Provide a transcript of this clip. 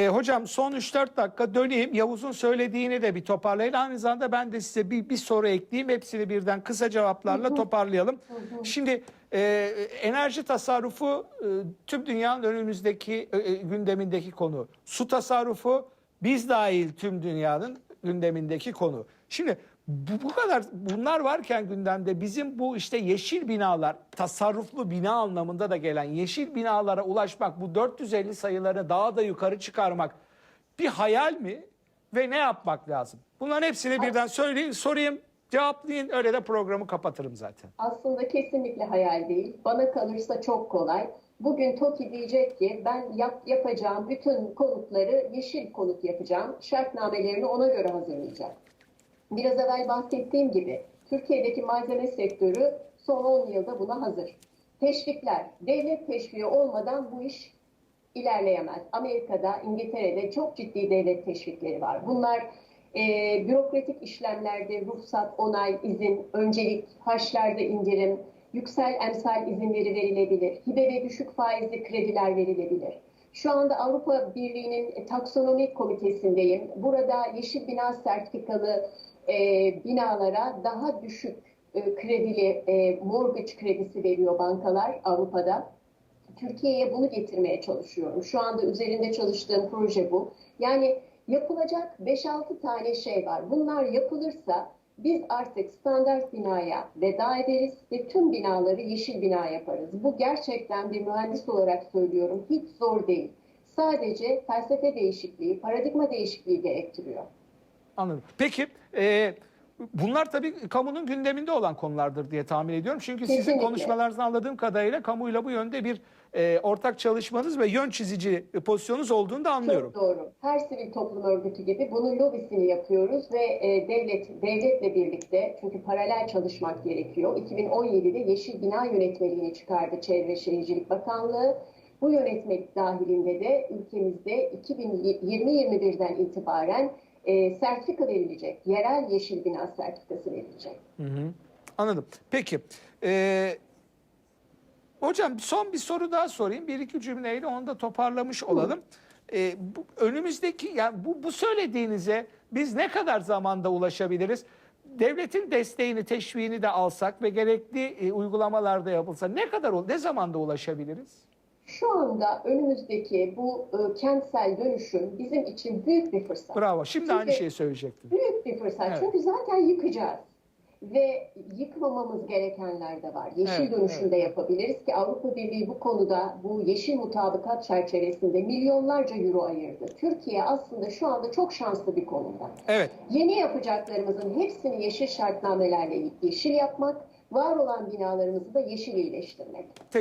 E, hocam son 3-4 dakika döneyim. Yavuz'un söylediğini de bir toparlayın. Aynı zamanda ben de size bir, bir soru ekleyeyim. Hepsini birden kısa cevaplarla toparlayalım. Şimdi e, enerji tasarrufu e, tüm dünyanın önümüzdeki e, e, gündemindeki konu. Su tasarrufu biz dahil tüm dünyanın gündemindeki konu. Şimdi bu, bu kadar bunlar varken gündemde bizim bu işte yeşil binalar tasarruflu bina anlamında da gelen yeşil binalara ulaşmak bu 450 sayıları daha da yukarı çıkarmak bir hayal mi ve ne yapmak lazım? Bunların hepsini birden söyleyin sorayım cevaplayın öyle de programı kapatırım zaten. Aslında kesinlikle hayal değil. Bana kalırsa çok kolay. Bugün TOKİ diyecek ki ben yap, yapacağım bütün konutları yeşil konut yapacağım. Şartnamelerini ona göre hazırlayacak. Biraz evvel bahsettiğim gibi Türkiye'deki malzeme sektörü son 10 yılda buna hazır. Teşvikler, devlet teşviği olmadan bu iş ilerleyemez. Amerika'da, İngiltere'de çok ciddi devlet teşvikleri var. Bunlar e, bürokratik işlemlerde ruhsat, onay, izin, öncelik, harçlarda indirim, yüksel emsal izinleri verilebilir, hibe ve düşük faizli krediler verilebilir. Şu anda Avrupa Birliği'nin taksonomi komitesindeyim. Burada yeşil bina sertifikalı e, binalara daha düşük e, kredili e, mortgage kredisi veriyor bankalar Avrupa'da. Türkiye'ye bunu getirmeye çalışıyorum. Şu anda üzerinde çalıştığım proje bu. Yani yapılacak 5-6 tane şey var. Bunlar yapılırsa biz artık standart binaya veda ederiz ve tüm binaları yeşil bina yaparız. Bu gerçekten bir mühendis olarak söylüyorum hiç zor değil. Sadece felsefe değişikliği, paradigma değişikliği gerektiriyor. Anladım. Peki e, bunlar tabii kamunun gündeminde olan konulardır diye tahmin ediyorum. Çünkü sizin Kesinlikle. konuşmalarınızdan anladığım kadarıyla kamuyla bu yönde bir e, ortak çalışmanız ve yön çizici pozisyonunuz olduğunu da anlıyorum. Çok doğru. Her sivil toplum örgütü gibi bunun lobisini yapıyoruz ve e, devlet devletle birlikte çünkü paralel çalışmak gerekiyor. 2017'de Yeşil Bina Yönetmeliğini çıkardı Çevre Şehircilik Bakanlığı. Bu yönetmelik dahilinde de ülkemizde 2020-21'den itibaren e, sertifika verilecek. Yerel yeşil bina sertifikası verilecek. Hı hı. Anladım. Peki. E, hocam son bir soru daha sorayım. Bir iki cümleyle onu da toparlamış olalım. E, bu, önümüzdeki yani bu, bu söylediğinize biz ne kadar zamanda ulaşabiliriz? Devletin desteğini, teşviğini de alsak ve gerekli e, uygulamalarda yapılsa ne kadar ne zamanda ulaşabiliriz? Şu anda önümüzdeki bu e, kentsel dönüşüm bizim için büyük bir fırsat. Bravo. Şimdi Çünkü- aynı şeyi söyleyecektim. Büyük bir fırsat. Evet. Çünkü zaten yıkacağız. Ve yıkmamamız gerekenler de var. Yeşil Evet, dönüşümde yapabiliriz ki Avrupa Birliği bu konuda bu yeşil mutabakat çerçevesinde milyonlarca euro ayırdı. Türkiye aslında şu anda çok şanslı bir konumda. Evet. Yeni yapacaklarımızın hepsini yeşil şartnamelerle yeşil yapmak, var olan binalarımızı da yeşil iyileştirmek.